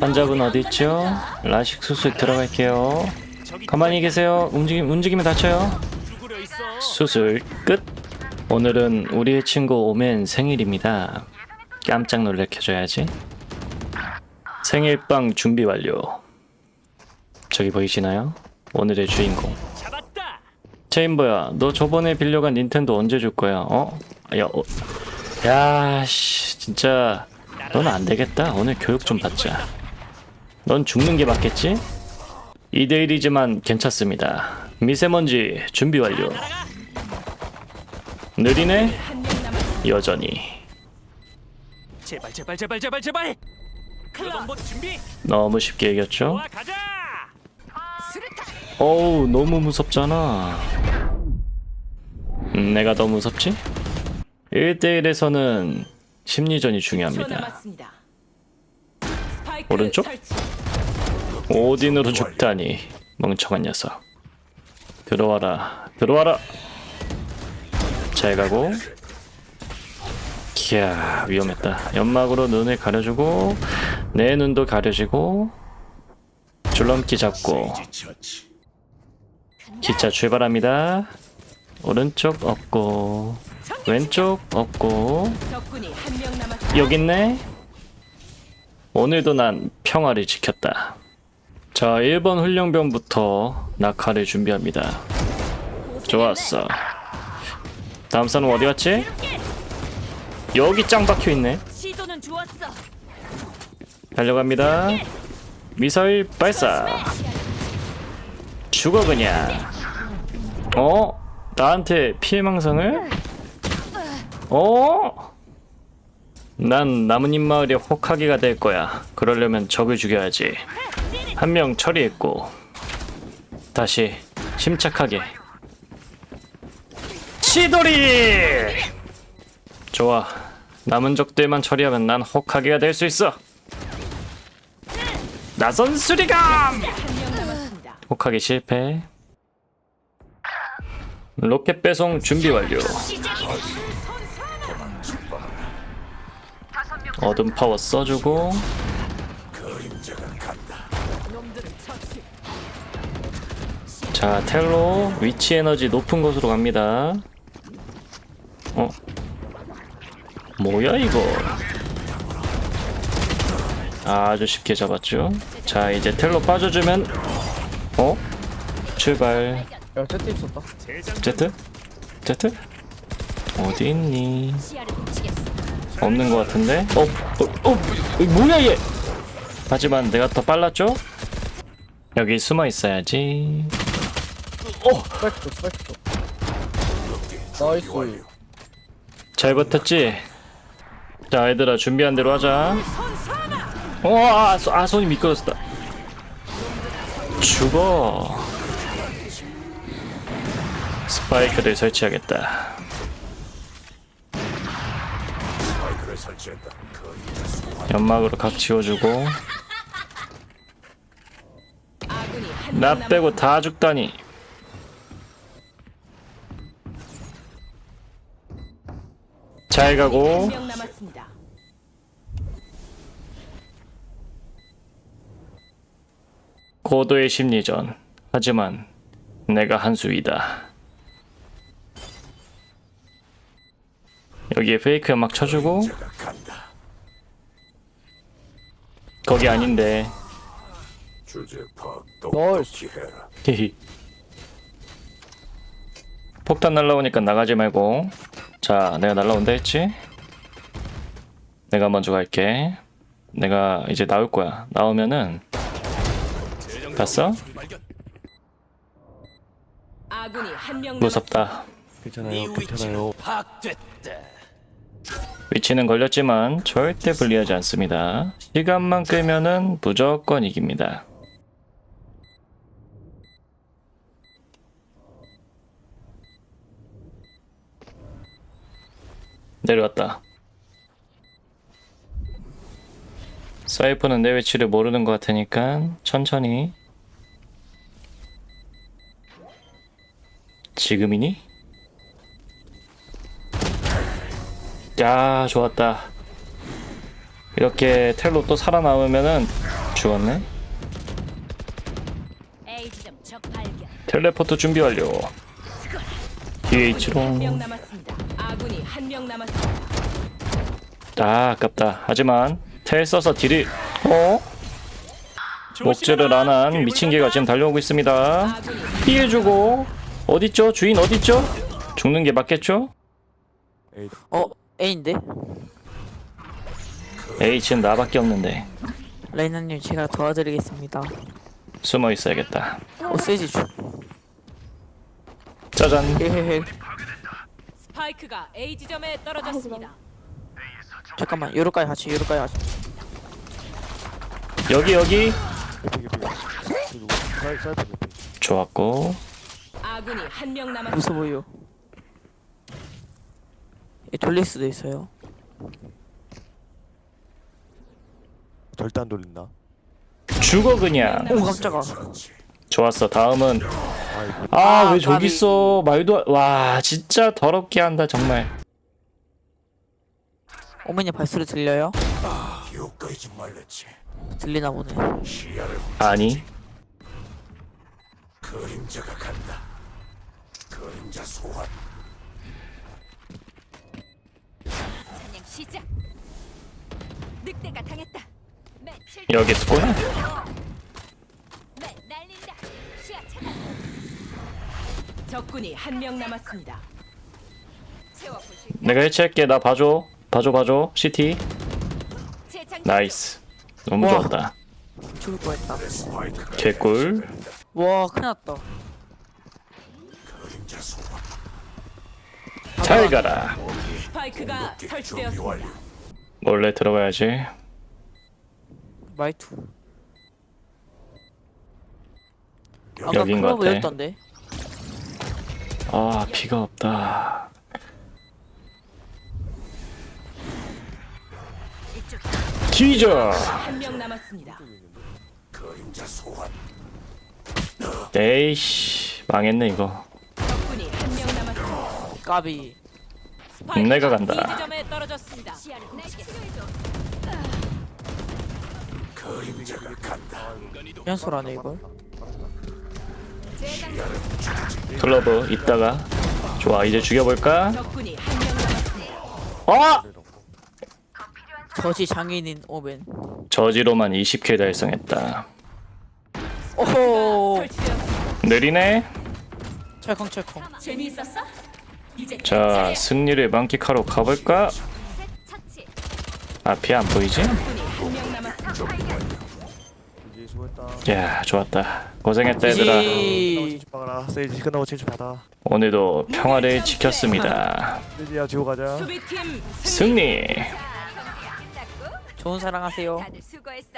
환자분 어디 있죠? 라식 수술 들어갈게요. 가만히 계세요. 움직임 움직이면 다쳐요. 수술 끝. 오늘은 우리의 친구 오멘 생일입니다. 깜짝 놀래켜줘야지. 생일빵 준비 완료. 저기 보이시나요? 오늘의 주인공. 체인버야, 너 저번에 빌려간 닌텐도 언제 줄 거야? 어? 야, 어. 야, 씨, 진짜 넌 안 되겠다. 오늘 교육 좀 받자. 넌 죽는 게 맞겠지? 2대 1이지만 괜찮습니다. 미세먼지 준비 완료. 느리네? 여전히. 제발 제발 제발 제발 제발. 클럽 준비. 너무 쉽게 이겼죠? 어우, 너무 무섭잖아. 음, 내가 더 무섭지? 1대1에서는 심리전이 중요합니다. 오른쪽? 오딘으로 죽다니 멍청한 녀석 들어와라 들어와라 잘 가고 기야 위험했다 연막으로 눈을 가려주고 내 눈도 가려지고 줄넘기 잡고 기차 출발합니다 오른쪽 없고 왼쪽 없고. 여기 있네. 오늘도 난 평화를 지켰다. 자, 1번 훈련병부터 낙하를 준비합니다. 좋았어. 다음 사람 어디 갔지? 여기 짱 박혀 있네. 시도는 좋았어. 달려갑니다. 미사일 발사. 죽어 그냥. 어? 나한테 피해망상을? 어? 난 나뭇잎 마을의 혹하기가 될 거야. 그러려면 적을 죽여야지. 한 명 처리했고 다시 침착하게. 치돌이! 좋아. 남은 적들만 처리하면 난 혹하기가 될 수 있어. 나선 수리감! 혹하기 실패. 로켓 배송 준비 완료. 어둠 파워 써주고 자 텔로 위치 에너지 높은 곳으로 갑니다. 어? 뭐야 이거? 아주 쉽게 잡았죠. 자 이제 텔로 빠져주면 어? 출발. 야, 제트 있었다. 제트? 제트? 어디 있니? 없는 것 같은데? 어? 어? 어? 이 뭐야 얘? 하지만 내가 더 빨랐죠? 여기 숨어 있어야지. 스파이크 쪽, 스파이크 쪽. 나이스. 잘 버텼지? 자 얘들아 준비한 대로 하자. 어, 아, 소- 아 손이 미끄러졌다. 죽어. 스파이크를 설치하겠다. 연막으로 각 지워주고 나명 빼고 다 죽다니. 잘 가고 한명 남았습니다. 고도의 심리전. 하지만 내가 한 수이다. 여기에 페이크 연막 쳐주고 거기 아닌데. 히히 폭탄 날라오니까 나가지 말고 자 내가 날라온다 했지? 내가 먼저 갈게. 내가 이제 나올 거야. 나오면은 봤어? 아군이 한명 무섭다. 괜찮아요, 괜찮아요. 위치는 걸렸지만 절대 불리하지 않습니다. 시간만 끌면은 무조건 이깁니다 내려왔다 사이퍼는 내 위치를 모르는 것 같으니까 천천히 지금이니? 야 좋았다 이렇게 텔로 또 살아남으면은 죽었네. 텔레포트 준비 완료. DH로. 한명 남았습니다. 아군이 한 명 남았습니다. 아 아깝다. 하지만 텔 써서 딜이 어? 목줄을 안 한 미친 개가 지금 달려오고 있습니다. 아군이 피해주고 어딨죠? 주인 어딨죠? 죽는 게 맞겠죠? 어 A인데 H는 나밖에 없는데 레이나님 제가 도와드리겠습니다. 숨어 있어야겠다. 어 세지 주. 짜잔. 헤헤헤. 스파이크가 A 지점에 떨어졌습니다. 잠깐만 요로까지 같이 요로까지 같이. 여기 여기 에픽 에픽 에픽 좋았고 아군이 한 명 남았습니다. 무서 보여. 이 돌릴 수도 있어요. 절대 안 돌린다 죽어 그냥. 오 깜짝아. 좋았어. 다음은 아이고 아왜 아, 저기. 있어? 말도 안- 와 진짜 더럽게 한다 정말. 오맨이 발소리 들려요? 들리나 보네. 아니 그냥 시작. 늑대가 당했다. 매칠 여기 스폰. 매 날린다. 시야 차단. 적군이 한 명 남았습니다. 내가 해체할게. 나 봐줘. 봐줘 봐줘. CT. 나이스. 너무 와. 좋았다. 죽을 뻔했다. 개꿀. 와 큰일났다. 잘 가라. 스파이크가 설치되었습니다. 몰래 들어가야지. 마이투. 아까 여긴 것 같아. 클로브였던데. 아 피가 없다. 뒤져. 한 명 남았습니다. 에이씨 망했네 이거. 적군이 한 명 남았습니다. 까비. 스파이크가 내가 간다. B 지점에 떨어졌습니다. 시야를 치료해줘. 연소라네 이걸. 클러브 이따가. 좋아 이제 죽여볼까? 적군이 한 명 남았습니다. 어? 저지 장인인 오맨. 저지로만 20킬 달성했다. 오호. 설치되었습니다. 느리네. 철컹철컹. 재미있었어? 이제 자 승리를 만끽하러 가볼까? 앞이 안 보이지? 적군이 한 명 남았습니다. 이제 수고했다 야 좋았다. 고생했다 얘들아. 끝나고 이지. 진주 받아라 세이지 끝나고 진주 받아 오늘도 평화를 지켰습니다. 세이지야 가자 수비팀 승리. 승리. 좋은 사랑하세요. 다들 수고했어.